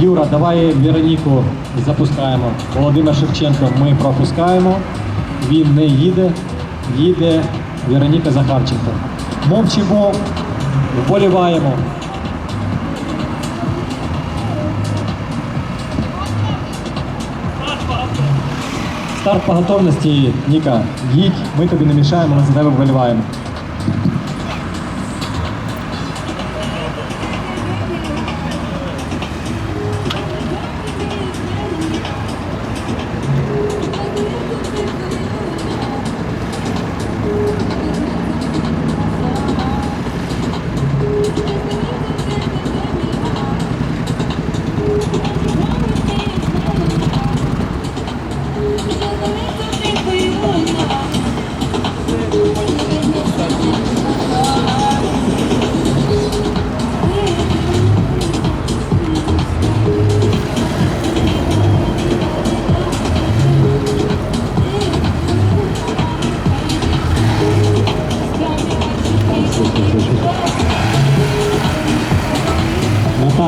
Юра, давай Вероніку запускаємо. Володимир Шевченко ми пропускаємо. Він не їде. Їде Вероніка Захарченко. Мовчимо, вболіваємо. Старт по готовності, Ніка. Їдь, ми тобі не мішаємо, ми за тебе вболіваємо.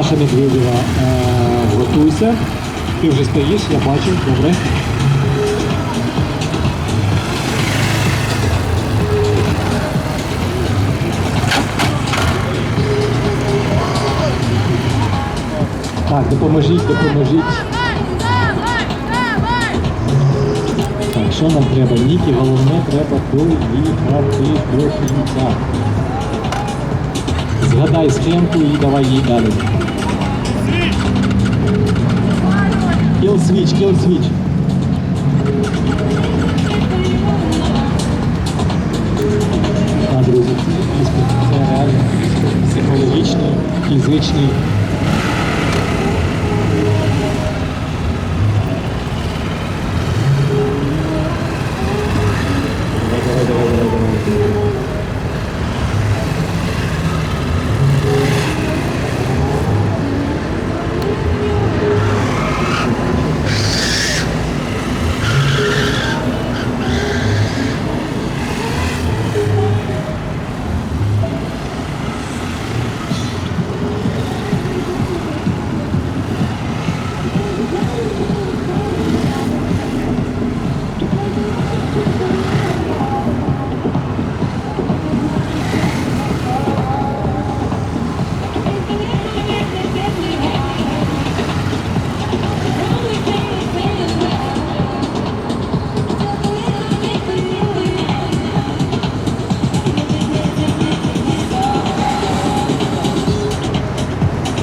Наташа Медведєва, е, готуйся. Ти вже стоїш, я бачу, добре. Так, допоможіть, допоможіть. Так, що нам треба? Нікі, головне, треба доїхати до кінця. Згадай схемку і давай їй далі. Switch, kill switch. А, друзі, це реально психологічний, фізичний.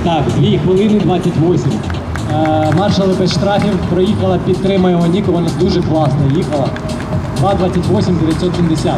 Так, 2 хвилини 28. Е, маршали без штрафів проїхала, підтримуємо Ніку, вона дуже класно їхала. 2.28 970.